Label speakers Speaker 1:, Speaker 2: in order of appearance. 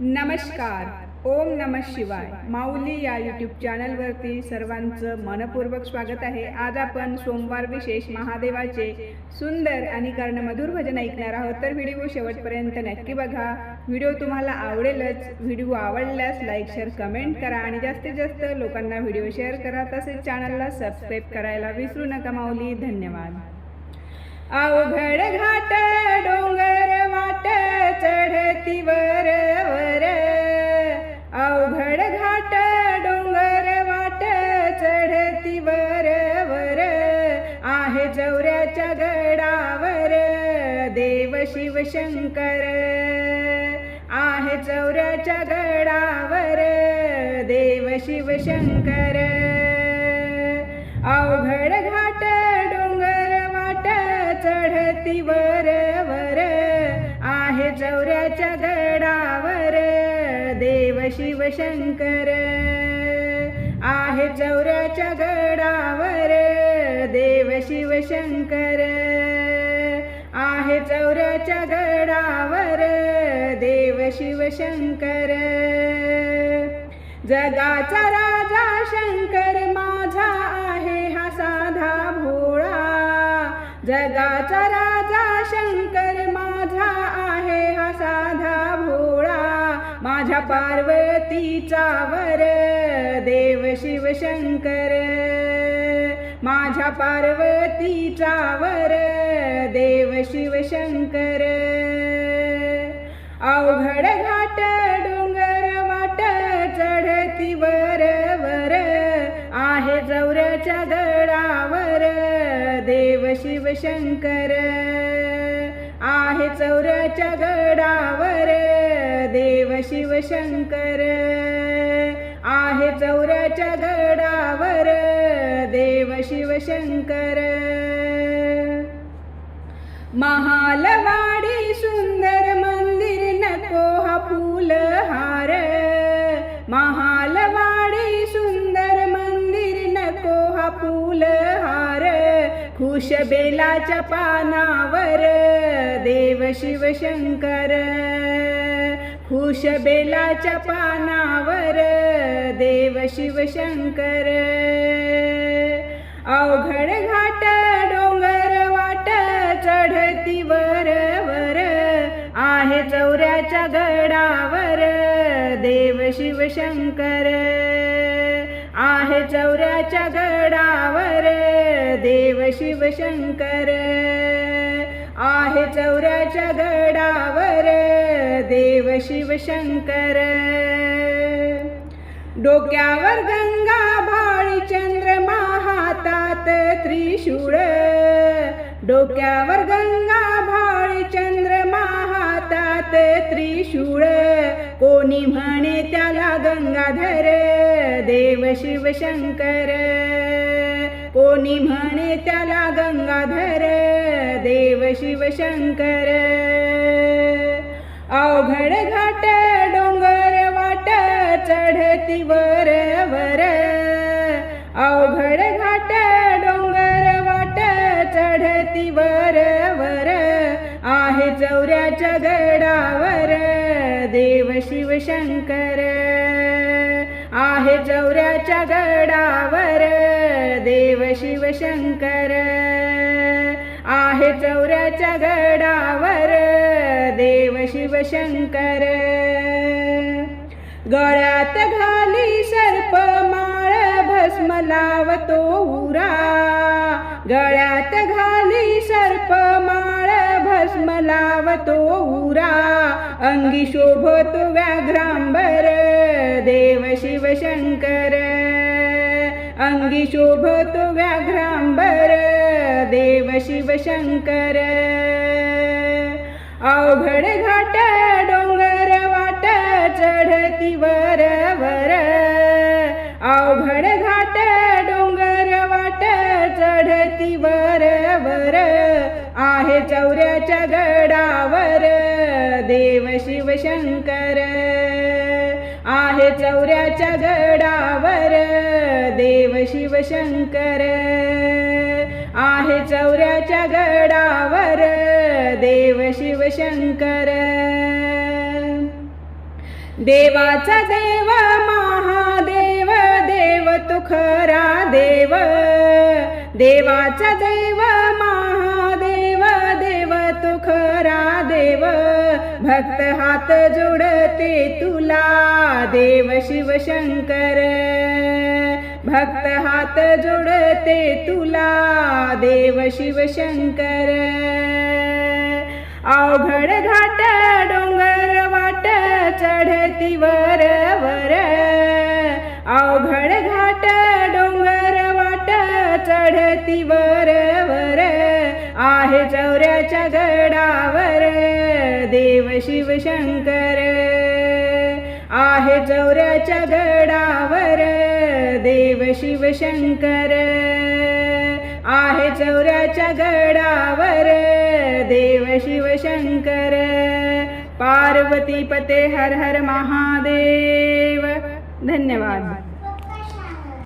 Speaker 1: नमस्कार. ओम नम शिवाय. माऊली या यूट्यूब चॅनलवरती सर्वांचं मनपूर्वक स्वागत आहे. आज आपण सोमवार विशेष महादेवाचे सुंदर आणि कर्णमधुर भजन ऐकणार आहोत. तर व्हिडिओ शेवटपर्यंत नक्की बघा. व्हिडिओ तुम्हाला आवडेलच. व्हिडिओ आवडल्यास लाईक शेअर कमेंट करा आणि जास्तीत जास्त लोकांना व्हिडिओ शेअर करा. तसेच चॅनलला सबस्क्राईब करायला विसरू नका माऊली. धन्यवाद. अवघड घाट डोंगर वाट चढती वर. वर अवघड घाट डोंगर वाट चढती वर. वर आहे जवऱ्याच्या गडावर देव शिव शंकर. आहे चौऱ्याच्या गडावर देव शिव शंकर. अवघड घाट वर वर आहे चौऱ्याच्या गडावर. देव शिव शंकर आहे चौऱ्याच्या गडावर. देव शिव शंकर आहे चौऱ्याच्या गडावर. देव शिव शंकर जगाचा राजा जगाचा राजा शंकर माझा आहे हा साधा भोळा. माझ्या पार्वतीचा वर देव शिव शंकर. माझ्या पार्वतीचा वर देव शिव शंकर. अवघड घाट डोंगर वाट चढती वर वर. आहे चौऱ्याच्या शिव शंकर आहे चौऱ्याच्या गडावर देव शिव शंकर आहे चौऱ्याच्या गडावर देव शिव शंकर महालवाडी सुंदर मंदिर नको हा फूल हार खुश बेलाच्या पानावर देव शिव शंकर. खुश बेलाच्या पानावर देव शिव शंकर. अवघड घाट डोंगर वाट चढती वर वर आहे चौऱ्याच्या गडावर देव शिव शंकर. आहे चौऱ्याच्या गडावर देव शिव शंकर. आहे चौऱ्याच्या गडावर देव शिव शंकर. डोक्यावर गंगा भाळी चंद्रमा हातात त्रिशूळ. डोक्यावर गंगा भाळी चंद्रमा हातात त्रिशूळ. कोणी म्हणे त्याला गंगाधर देव शिव शंकर. कोणी म्हणे त्याला गंगाधर देव शिव शंकर. अवघड घाट डोंगर वाट चढती वर वर. अवघड घाट डोंगर वाट चढती वर वर. आहे चौऱ्याच्या गडावर देव शिव शंकर. आहे चौऱ्याच्या गडावर देव शिव शंकर. आहे चौऱ्याच्या गडावर देव शिव शंकर. गळ्यात घाली सर्प माळ भस्म लावतो उरा. गळ्यात घाली सर्प माळ भस्म लावतो उरा. अंगी शोभतो व्याघ्रांबर देव शिव शंकर. अंगी शोभतो व्याघ्रांबर देव शिव शंकर. अवघड घाट डोंगर वाट चढती वर वर. अवघड घाट डोंगर वाट चढती वर वर. आहे चौऱ्याच्या गडावर देव शिव शंकर. आहे चौऱ्याच्या गडावर देव शिव शंकर. आहे चौऱ्याच्या गडावर देव शिव शंकर. देवाचा देव महादेव देव तुखरा देव. देवाचा देव महादेव देव तू देव. भक्त हात जोडते तुला देव शिव शंकर. भक्त हात जोडते तुला देव शिव शंकर. अवघड घाट डोंगर वाट चढती वर वर. अवघड घाट डोंगर वाट चढती वर वर. आहे चौऱ्याच्या गडावर देव शिवशंकर आहे चौऱ्याच्या गडावर देव शिवशंकर आहे चौऱ्याच्या गडावर देव शिवशंकर पार्वती पते हर हर महादेव. धन्यवाद.